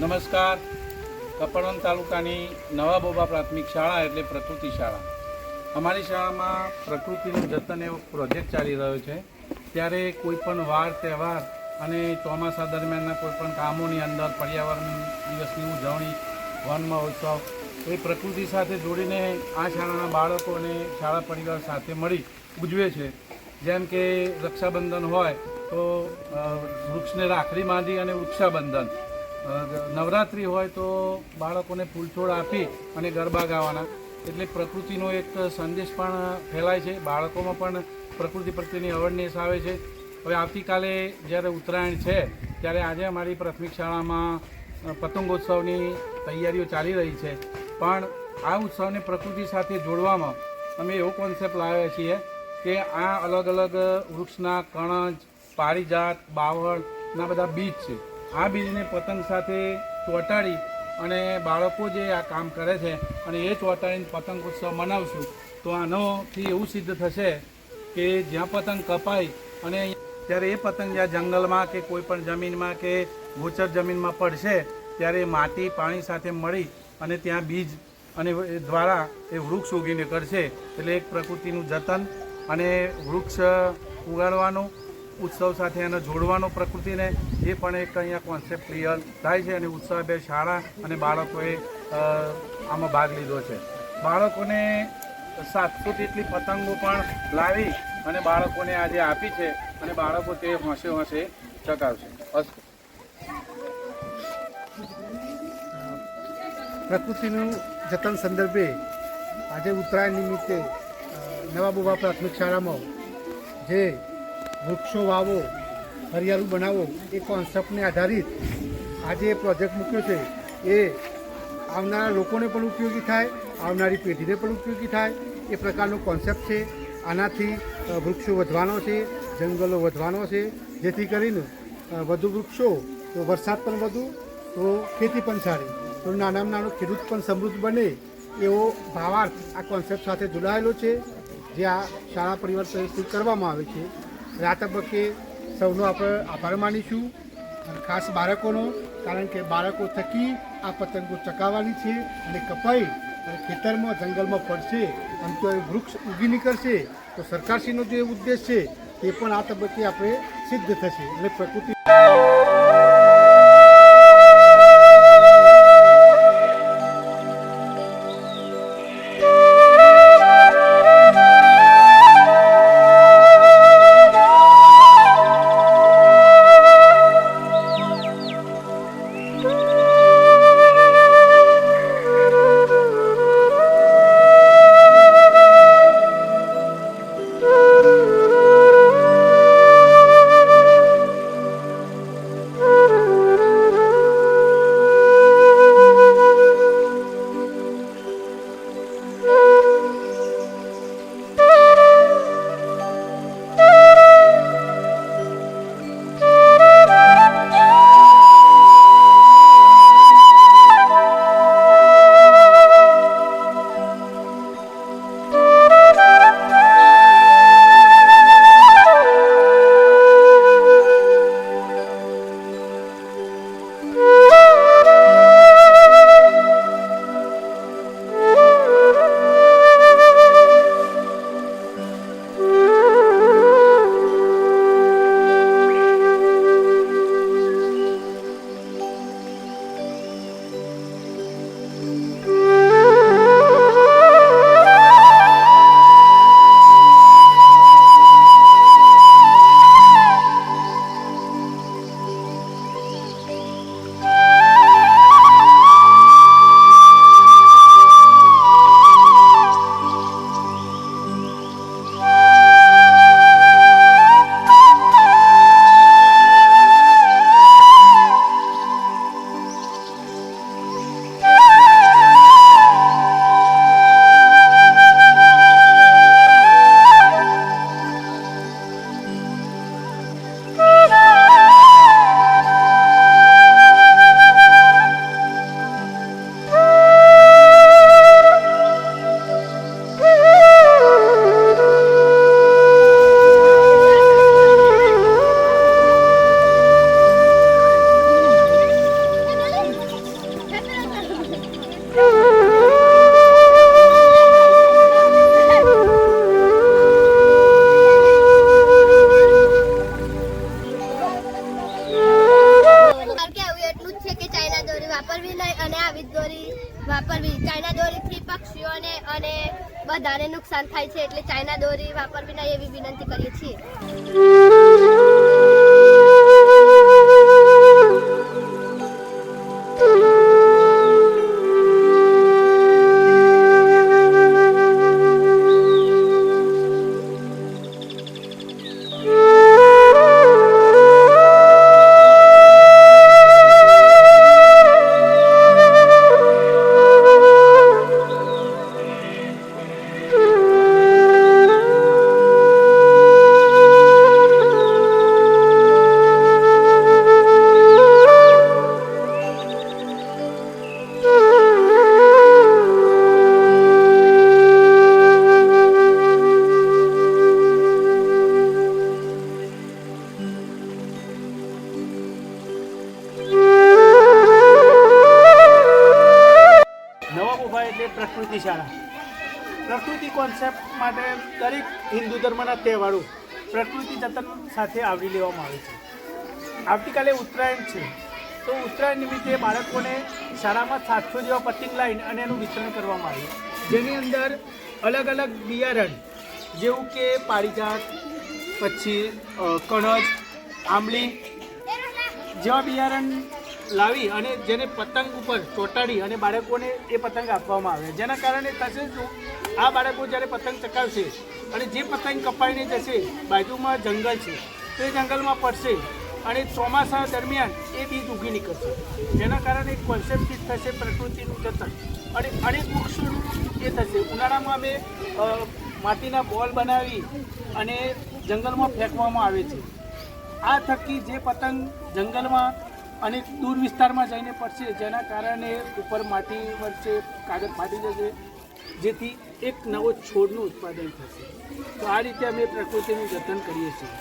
નમસ્કાર. કપડવંત તાલુકાની નવાબોબા પ્રાથમિક શાળા એટલે પ્રકૃતિ શાળા. અમારી શાળામાં પ્રકૃતિનું જતન એવો પ્રોજેક્ટ ચાલી રહ્યો છે. ત્યારે કોઈ પણ વાર, તહેવાર અને ચોમાસા દરમિયાનના કોઈપણ કામોની અંદર, પર્યાવરણ દિવસની ઉજવણી, વન મહોત્સવ, એ પ્રકૃતિ સાથે જોડીને આ શાળાના બાળકો અને શાળા પરિવાર સાથે મળી ઉજવે છે. જેમ કે રક્ષાબંધન હોય તો વૃક્ષને રાખડી બાંધી અને વૃક્ષાબંધન નવરાત્રિ હોય તો બાળકોને ફૂલછોડ આપી અને ગરબા ગાવાના. એટલે પ્રકૃતિનો એક સંદેશ પણ ફેલાય છે. બાળકોમાં પણ પ્રકૃતિ પ્રત્યેની અવેરનેસ આવે છે. હવે આવતીકાલે જ્યારે ઉત્તરાયણ છે, ત્યારે આજે અમારી પ્રાથમિક શાળામાં પતંગોત્સવની તૈયારીઓ ચાલી રહી છે. પણ આ ઉત્સવને પ્રકૃતિ સાથે જોડવામાં અમે એવો કોન્સેપ્ટ લાવ્યા છીએ કે આ અલગ અલગ વૃક્ષના કણજ, પારિજાત બાવળના બધા બીજ છે. આ બીજને પતંગ સાથે ચોંટાડી અને બાળકો જે આ કામ કરે છે અને એ ચોંટાડીને પતંગ ઉત્સવ મનાવશું. તો આનોથી એવું સિદ્ધ થશે કે જ્યાં પતંગ કપાય અને ત્યારે એ પતંગ જ્યાં જંગલમાં કે કોઈ પણ જમીનમાં કે ગોચર જમીનમાં પડશે, ત્યારે માટી પાણી સાથે મળી અને ત્યાં બીજ અને દ્વારા એ વૃક્ષ ઉગીને કરશે. એટલે એક પ્રકૃતિનું જતન અને વૃક્ષ ઉગાડવાનું ઉત્સવ સાથે એને જોડવાનો પ્રકૃતિને એ પણ એક અહીંયા કોન્સેપ્ટ ક્લિયર થાય છે અને ઉત્સવે શાળા અને બાળકોએ આમાં ભાગ લીધો છે. બાળકોને સાતસો જેટલી પતંગો પણ લાવી અને બાળકોને આજે આપી છે અને બાળકો તે હોંશે હોંશે ચકાવશે અસ્તુ પ્રકૃતિનું જતન સંદર્ભે આજે ઉત્તરાયણ નિમિત્તે નવાબોબા પ્રાથમિક શાળામાં જે વૃક્ષો વાવો, હરિયાળું બનાવો, એ કોન્સેપ્ટને આધારિત આજે પ્રોજેક્ટ મૂક્યો છે. એ આવનારા લોકોને પણ ઉપયોગી થાય, આવનારી પેઢીને પણ ઉપયોગી થાય. એ પ્રકારનો કોન્સેપ્ટ છે. આનાથી વૃક્ષો વધવાનો છે, જંગલો વધવાનો છે. જેથી કરીને વધુ વૃક્ષો, તો વરસાદ પણ વધુ, તો ખેતી પણ સારી. તો નાનામાં નાનો ખેડૂત પણ સમૃદ્ધ બને, એવો ભાવાર્થ આ કોન્સેપ્ટ સાથે જોડાયેલો છે, જે આ શાળા પરિવાર તરફથી કરવામાં આવે છે. આ તબક્કે સૌનો આપણે આભાર માનીશું ખાસ બાળકોનો, કારણ કે બાળકો થકી આ પતંગો ચકાવવાની છે અને કપાઈ અને ખેતરમાં, જંગલમાં પડશે અને તો એ વૃક્ષ ઉગી નીકળશે, તો સરકારશ્રીનો જે ઉદ્દેશ છે તે પણ આ તબક્કે આપણે સિદ્ધ થશે એટલે પ્રકૃતિ આવી દોરી વાપરવી. ચાઇના દોરીથી પક્ષીઓને અને બધાને નુકસાન થાય છે એટલે ચાઇના દોરી વાપરવી નહીં એવી વિનંતી કરીએ છીએ. ઊભા એટલે પ્રકૃતિ શાળા. પ્રકૃતિ કોન્સેપ્ટ માટે દરેક હિન્દુ ધર્મના તહેવારો પ્રકૃતિ જતન સાથે આવરી લેવામાં આવે છે. આવતીકાલે ઉત્તરાયણ છે. તો ઉત્તરાયણ નિમિત્તે બાળકોને શાળામાં સાતસો જેવા પતંગ લાઈન અને એનું વિતરણ કરવામાં આવ્યું. જેની અંદર અલગ અલગ બિયારણ જેવું કે પારિજાત પછી કણજ, આંબલી જેવા બિયારણ લાવી અને જેને પતંગ ઉપર ચોંટાડી અને બાળકોને એ પતંગ આપવામાં આવે. જેના કારણે થશે શું? આ બાળકો જ્યારે પતંગ ચકાવશે અને જે પતંગ કપાઈને જશે, બાજુમાં જંગલ છે. તો જંગલમાં પડશે અને ચોમાસા દરમિયાન એ બીજ ઉગી નીકળશે. જેના કારણે કોન્સેપ્ટ થશે, પ્રકૃતિનું જતન. અને અનેક વૃક્ષોનું એ થશે. ઉનાળામાં અમે માટીના બોલ બનાવી અને જંગલમાં ફેંકવામાં આવે છે. આ થકી જે પતંગ જંગલમાં અને દૂર વિસ્તારમાં જઈને પડશે, જેના કારણે ઉપર માટી વચ્ચે કાગળ ફાટી જશે, જેથી એક નવો છોડનું ઉત્પાદન થશે. તો આ રીતે અમે પ્રકૃતિનું જતન કરીએ છીએ.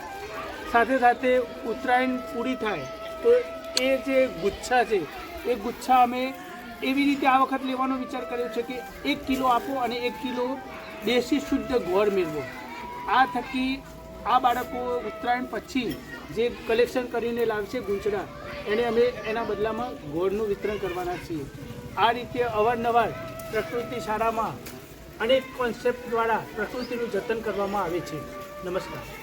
સાથે સાથે ઉત્તરાયણ પૂરી થાય, તો એ જે ગુચ્છા છે, એ ગુચ્છા અમે એવી રીતે આ વખત લેવાનો વિચાર કર્યો છે કે એક કિલો આપો અને એક કિલો દેશી શુદ્ધ ગોળ મેળવો. આ થકી આ બાળકો ઉત્તરાયણ પછી જે કલેક્શન કરીને લાવશે ગુંચડા, એને અમે એના બદલામાં ગોળનું વિતરણ કરવાના છીએ. આ રીતે અવારનવાર પ્રકૃતિ શાળામાં અનેક કોન્સેપ્ટ દ્વારા પ્રકૃતિનું જતન કરવામાં આવે છે. નમસ્કાર.